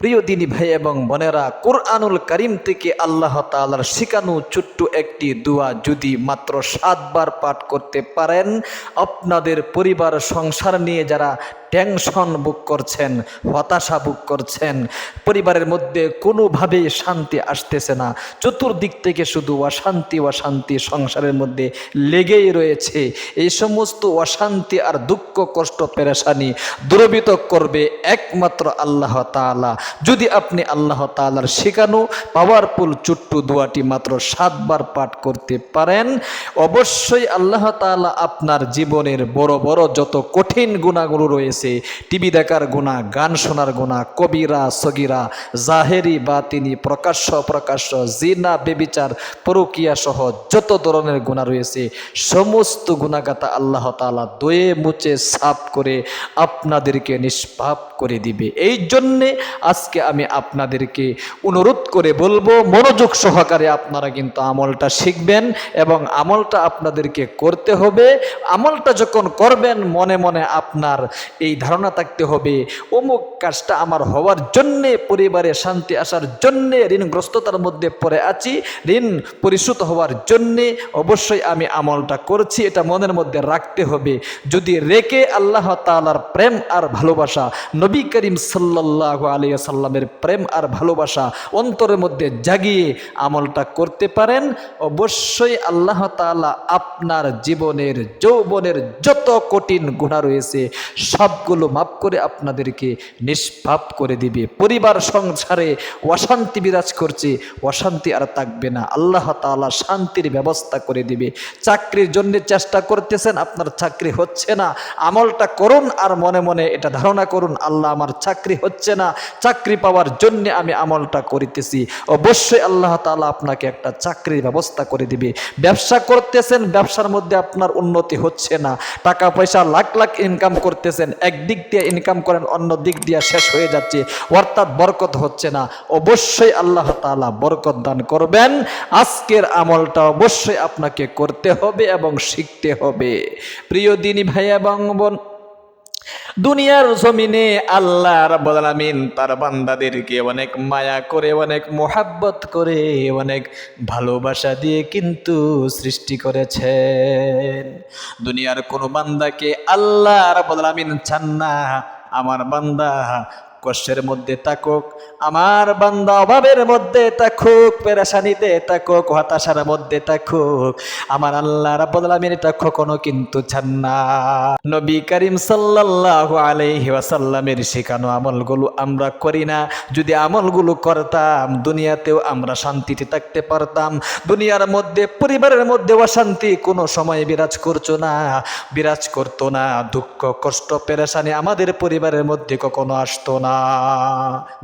প্রিয় দিনী ভাই এবং বোনেরা, কোরআনুল করিম থেকে আল্লাহ তালার শিখানো ছোট্ট একটি দোয়া যদি মাত্র সাতবার পাঠ করতে পারেন, আপনাদের পরিবার, সংসার নিয়ে যারা টেনশন বুক করছেন, হতাশা বুক করছেন। পরিবারের মধ্যে কোনোভাবেই শান্তি আসতেছে না। চতুর্দিক থেকে শুধু অশান্তি অশান্তি সংসারের মধ্যে লেগেই রয়েছে। এই সমস্ত অশান্তি আর দুঃখ, কষ্ট, পেরেশানি দুরবিত করবে একমাত্র আল্লাহ তাআলা। যদি আপনি আল্লাহ তাআলার শেখানো পাওয়ারফুল চুট্টু দোয়াটি মাত্র সাতবার পাঠ করতে পারেন, অবশ্যই আল্লাহ তাআলা আপনার জীবনের বড় বড় যত কঠিন গুণাগুলো রয়েছে টিভি দেখার গুণা, গান শোনার গুণা, কবিরা, সগিরা, জাহেরি বা তিনি প্রকাশ্য প্রকাশ্য জিনা, বেবিচার পরকিয়া সহ যত ধরনের গুণা রয়েছে, সমস্ত গুণাগাতা আল্লাহ তাআলা দয়ে মুচে সাফ করে আপনাদেরকে নিষ্পাপ করে দিবে। এই জন্যে আজকে আমি আপনাদেরকে অনুরোধ করে বলব, মনোযোগ সহকারে আপনারা কিন্তু আমলটা শিখবেন এবং আমলটা আপনাদেরকে করতে হবে। আমলটা যখন করবেন, মনে মনে আপনার এই ধারণা থাকতে হবে। অমুক কাজটা আমার হওয়ার জন্যে, পরিবারে শান্তি আসার জন্যে, ঋণগ্রস্ততার মধ্যে পড়ে আছি, ঋণ পরিশোধ হওয়ার জন্যে অবশ্যই আমি আমলটা করছি, এটা মনের মধ্যে রাখতে হবে। যদি রেখে আল্লাহ তালার প্রেম আর ভালোবাসা, নবী করিম সাল্লাহ আলিয়া সাল্লামের প্রেম আর ভালোবাসা অন্তরের মধ্যে জাগিয়ে আমলটা করতে পারেন, অবশ্যই আল্লাহ তালা আপনার জীবনের, যৌবনের যত কঠিন গুণা রয়েছে সবগুলো মাফ করে আপনাদেরকে নিষ্পাপ করে দিবে। পরিবার, সংসারে অশান্তি বিরাজ করছে, অশান্তি আর থাকবে না। আল্লাহ তাআলা শান্তির ব্যবস্থা করে দিবে। চাকরির জন্য চেষ্টা করতেছেন, আপনার চাকরি হচ্ছে না। আমলটা করুন আর মনে মনে এটা ধারণা করুন, আল্লাহ আমার চাকরি হচ্ছে না। চাকরি পাওয়ার জন্য আমি আমলটা করিতেছি। অবশ্যই আল্লাহ তাআলা আপনাকে একটা চাকরির ব্যবস্থা করে দিবে। ব্যবসা করতেছেন, ব্যবসার মধ্যে আপনার উন্নতি হচ্ছে না। টাকা পয়সা লাখ লাখ ইনকাম করতেছেন একদিক দিয়ে ইনকাম করেন, অন্য দিক দিয়ে শেষ হয়ে যাচ্ছে। অর্থাৎ বরকত হচ্ছে না। অবশ্যই আল্লাহ তালা বরকত দান করবেন। আজকের আমলটা অবশ্যই আপনাকে করতে হবে এবং শিখতে হবে। প্রিয় দিনী ভাই এবং বোন দুনিয়ার জমিনে আল্লাহ রাব্বুল আলামিন তার বান্দাদেরকে অনেক মায়া করে, অনেক মোহাব্বত করে, অনেক ভালোবাসা দিয়ে কিন্তু সৃষ্টি করেছেন। দুনিয়ার কোনো বান্দাকে আল্লাহ রাব্বুল আলামিন চান না। আমার বান্দা কষ্টের মধ্যে থাকুক, আমার বান্দা অভাবের মধ্যে থাকুক, পেরেশানিতে থাকুক, হতাশার মধ্যে থাকুক, আমার আল্লাহ রাব্বুল আলামিন এটা কখনো কিন্তু চান না। নবী করিম সাল্লাল্লাহু আলাইহি ওয়াসাল্লামের শেখানো আমলগুলো আমরা করি না। যদি আমলগুলো করতাম, দুনিয়াতেও আমরা শান্তিতে থাকতে পারতাম। দুনিয়ার মধ্যে, পরিবারের মধ্যে অশান্তি কোনো সময় বিরাজ করছ না, বিরাজ করতো না। দুঃখ, কষ্ট, পেরেশানি আমাদের পরিবারের মধ্যে কখনো আসতো না।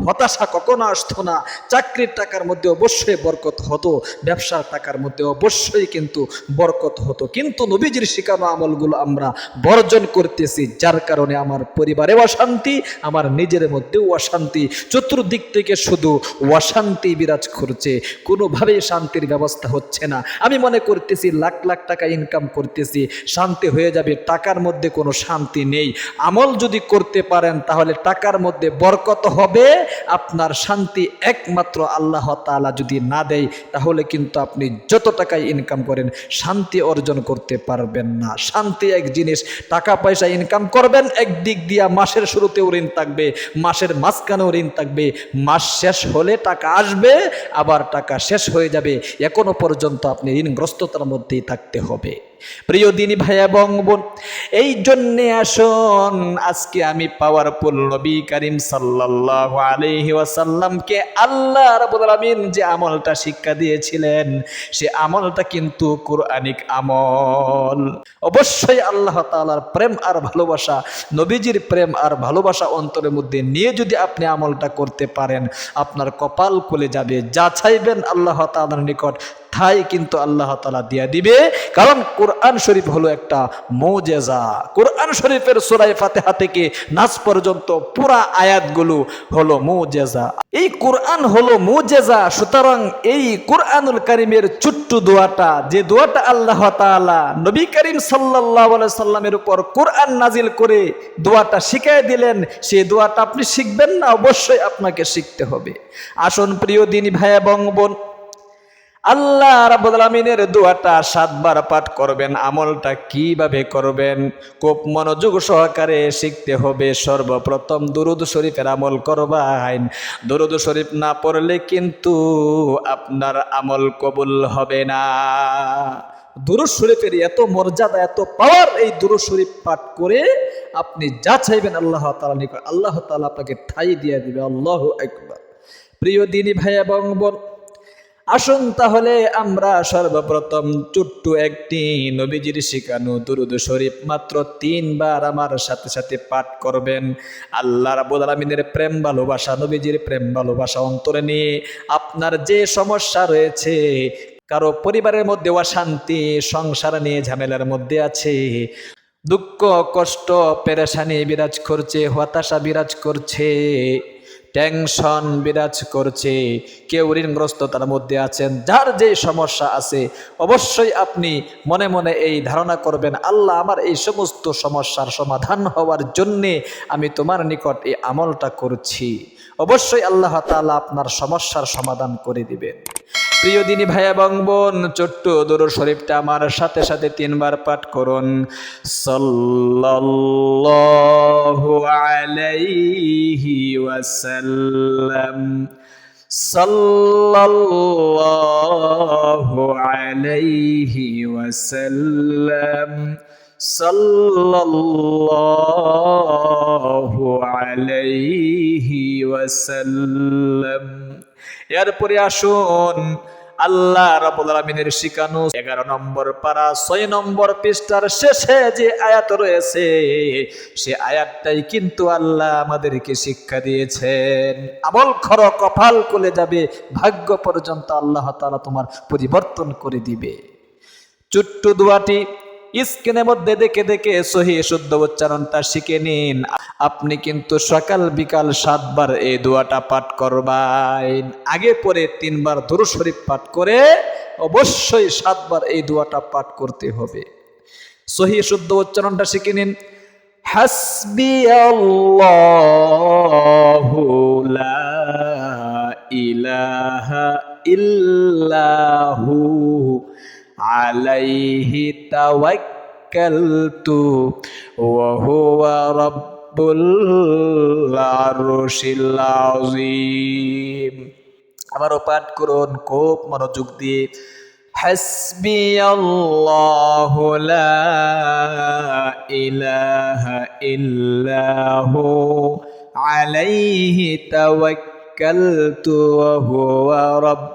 হতাশা কখনো আসতো না। চাকরির টাকার মধ্যে অবশ্যই বরকত হতো। ব্যবসার টাকার মধ্যে অবশ্যই কিন্তু বরকত হতো। কিন্তু নবীজির শিখানো আমলগুলো আমরা বর্জন করতেছি। যার কারণে আমার পরিবারে অশান্তি, আমার নিজের মধ্যেও অশান্তি। চতুর্দিক থেকে শুধু অশান্তি বিরাজ করছে। কোনোভাবেই শান্তির ব্যবস্থা হচ্ছে না। আমি মনে করতেছি, লাখ লাখ টাকা ইনকাম করতেছি। শান্তি হয়ে যাবে। টাকার মধ্যে কোনো শান্তি নেই। আমল যদি করতে পারেন, তাহলে টাকার মধ্যে বরকত হবে, আপনার শান্তি একমাত্র আল্লাহ তাআলা যদি না দেয়, তাহলে কিন্তু আপনি যত টাকায় ইনকাম করেন, শান্তি অর্জন করতে পারবেন না। শান্তি এক জিনিস, টাকা পয়সা ইনকাম করবেন একদিক দিয়া মাসের শুরুতেও ঋণ থাকবে, মাসের মাঝখানেও ঋণ থাকবে, মাস শেষ হলে টাকা আসবে, আবার টাকা শেষ হয়ে যাবে, এখনও পর্যন্ত আপনি ঋণগ্রস্ততার মধ্যেই থাকতে হবে। প্রিয় দিনী ভাই এবং বোন, এই জন্যে আসুন, আজকে আমি পাওয়ারফুল নবী করিম সাল্লাল্লাহু আলাইহি ওয়াসাল্লামকে আল্লাহ আলামিন যে আমলটা শিক্ষা দিয়েছিলেন, সে আমলটা কিন্তু কোরআনিক আমল। অবশ্যই আল্লাহ তাআলার প্রেম আর ভালোবাসা, নবীজির প্রেম আর ভালোবাসা অন্তরের মধ্যে নিয়ে যদি আপনি আমলটা করতে পারেন, আপনার কপাল খুলে যাবে। যা চাইবেন আল্লাহ তাআলার নিকট ঠাই কিন্তু আল্লাহ তালা দিয়া দিবে। কারণ কোরআন শরীফ হলো একটা মৌজেজা। কোরআন শরীফের সুরাই ফাতেহা থেকে নাচ পর্যন্ত পুরা আয়াতগুলো হলো মৌজেজা। এই কোরআন হলো মৌজেজা, সুতরাং এই কোরআনুল করিমের চুট্টু দোয়াটা, যে দোয়াটা আল্লাহ তাআলা নবী করিম আলাইহি সাল্লামের উপর কোরআন নাজিল করে দোয়াটা শিখাই দিলেন, সেই দোয়াটা আপনি শিখবেন না, অবশ্যই আপনাকে শিখতে হবে। আসুন প্রিয় দিনী ভাই এবং বোন আল্লাহ আলামিনের দোয়াটা সাতবার পাঠ করবেন, আমলটা কীভাবে করবেন, খুব মনোযোগ সহকারে শিখতে হবে। সর্বপ্রথম দুরুদ শরীফের আমল করবেন। দুরুদ শরীফ না পড়লে কিন্তু আপনার আমল কবুল হবে না। দুরুদ শরীফের এত মর্যাদা, এত পাওয়ার এই দুরুদ শরীফ পাঠ করে আপনি যা চাইবেন আল্লাহ তালা নিকট, আল্লাহ তালা আপনাকে ঠাই দিয়ে দিবে। আল্লাহ একবার প্রিয় দিনী ভাই এবং বোন আসুন তাহলে আমরা সর্বপ্রথম চুট্টু একটি নবীজির শিখানো দুরুদ শরীফ মাত্র তিনবার আমার সাথে সাথে পাঠ করবেন। আল্লাহ রাবুল আলমিনের প্রেম ভালোবাসা, নবীজির প্রেম ভালোবাসা অন্তরে নিয়ে আপনার যে সমস্যা রয়েছে, কারও পরিবারের মধ্যে অশান্তি, সংসার নিয়ে ঝামেলার মধ্যে আছে, দুঃখ, কষ্ট, পেরেশানি বিরাজ করছে, হতাশা বিরাজ করছে টেনশন বিরাজ করছে। কেউ ঋণগ্রস্ততার মধ্যে আছেন, যার যে সমস্যা আছে, অবশ্যই আপনি মনে মনে এই ধারণা করবেন, আল্লাহ আমার এই সমস্ত সমস্যার সমাধান হওয়ার জন্যে আমি তোমার নিকট এই আমলটা করছি। অবশ্যই আল্লাহ তালা আপনার সমস্যার সমাধান করে দিবেন। প্রিয় দিনী ভাই এবং বোন, ছোট্ট দরুদ শরীফটা আমার সাথে সাথে তিনবার পাঠ করুন। সাল্লাল্লাহু আলাইহি ওয়াসাল্লাম। সাল্লাল্লাহু আলাইহি ওয়াসাল্লাম। সাল্লাল্লাহু আলাইহি ওয়াসাল্লাম। এরপরে আসুন, আল্লাহ রাবুল আলমিনের এগারো নম্বর পারা, ছয় নম্বর পৃষ্ঠার শেষে যে আয়াত রয়েছে, সে আয়াতটাই কিন্তু আল্লাহ আমাদেরকে শিক্ষা দিয়েছেন। আমল খর কপাল খুলে যাবে, ভাগ্য পর্যন্ত আল্লাহ তাআলা তোমার পরিবর্তন করে দিবে। চুট্টু দুয়াটি স্ক্রিনের মধ্যে দেখে দেখে সহি শুদ্ধ উচ্চারণটা শিখে নিন। আপনি কিন্তু সকাল বিকাল সাতবার এই দোয়াটা পাঠ করবেন আগে পরে তিনবার দুরু শরীফ পাঠ করে অবশ্যই সাতবার এই দোয়াটা পাঠ করতে হবে। সহি শুদ্ধ উচ্চারণটা শিখে নিন। হাসবি লা ইলাহা ইল্লাহু عليه توكلت وهو رب العرش العظيم আবারও পাঠ করুন খুব মনোযোগ দিয়ে হাসবি আল্লাহ লা ইলাহা ইল্লাহু আলাইহি তাওয়াক্কালতু ওয়া হুয়া রাব্বুল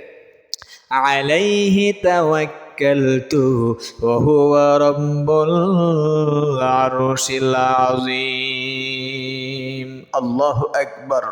عليه توكلت وهو رب العرش العظيم الله أكبر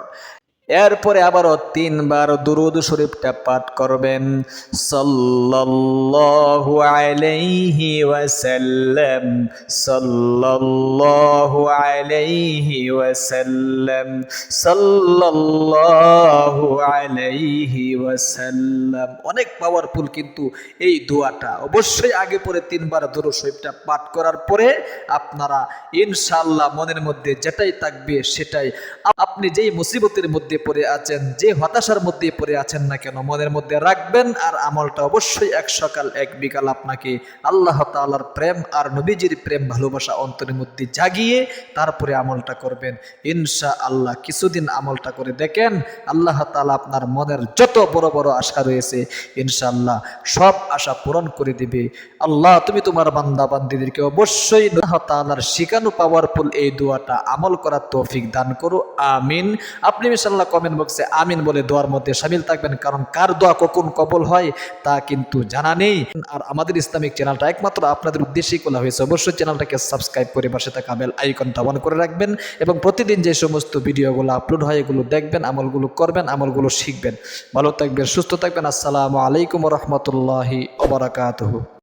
এরপরে আবারও তিনবার দুরুদ শরীফটা পাঠ করবেন। সাল্লাল্লাহু আলাইহি ওয়াসাল্লাম, সাল্লাল্লাহু আলাইহি ওয়াসাল্লাম, সাল্লাল্লাহু আলাইহি ওয়াসাল্লাম। অনেক পাওয়ারফুল কিন্তু এই দোয়াটা। অবশ্যই আগে পরে তিনবার দুরুদ শরীফটা পাঠ করার পরে আপনারা ইনশাআল্লাহ মনের মধ্যে যেটাই থাকবে সেটাই। আপনি যেই মুসিবতের মধ্যে পড়ে আছেন, যে হতাশার মধ্যে পড়ে আছেন না কেন, মনের মধ্যে রাখবেন আর আমলটা অবশ্যই এক সকাল, এক বিকাল আপনাকে আল্লাহ তাআলার প্রেম আর নবীজির প্রেম ভালোবাসা অন্তরের মধ্যে জাগিয়ে তারপরে আমলটা করবেন। ইনশা আল্লাহ কিছুদিন আমলটা করে দেখেন, আল্লাহ তাআলা আপনার মনের যত বড় বড় আশা রয়েছে, ইনশাআল্লাহ সব আশা পূরণ করে দিবে। আল্লাহ, তুমি তোমার বান্দা বান্দিদেরকে অবশ্যই তাআলার শিখানো পাওয়ারফুল এই দোয়াটা আমল করার তৌফিক দান করো, আমিন। আপনি ইনশাআল্লাহ কমেন্ট বক্সে আমিন বলে দোয়ার মধ্যে সামিল থাকবেন, কারণ কার দোয়া কখন কবল হয় তা কিন্তু জানা নেই। আর আমাদের ইসলামিক চ্যানেলটা একমাত্র আপনাদের উদ্দেশ্যেই খোলা হয়েছে। অবশ্যই চ্যানেলটাকে সাবস্ক্রাইব করে পাশে থাকা বেল আইকনটা অন করে রাখবেন এবং প্রতিদিন যে সমস্ত ভিডিওগুলো আপলোড হয়, এগুলো দেখবেন, আমলগুলো করবেন, আমলগুলো শিখবেন। ভালো থাকবেন, সুস্থ থাকবেন। আসসালামু আলাইকুম রহমতুল্লাহি ওবরাকাতহু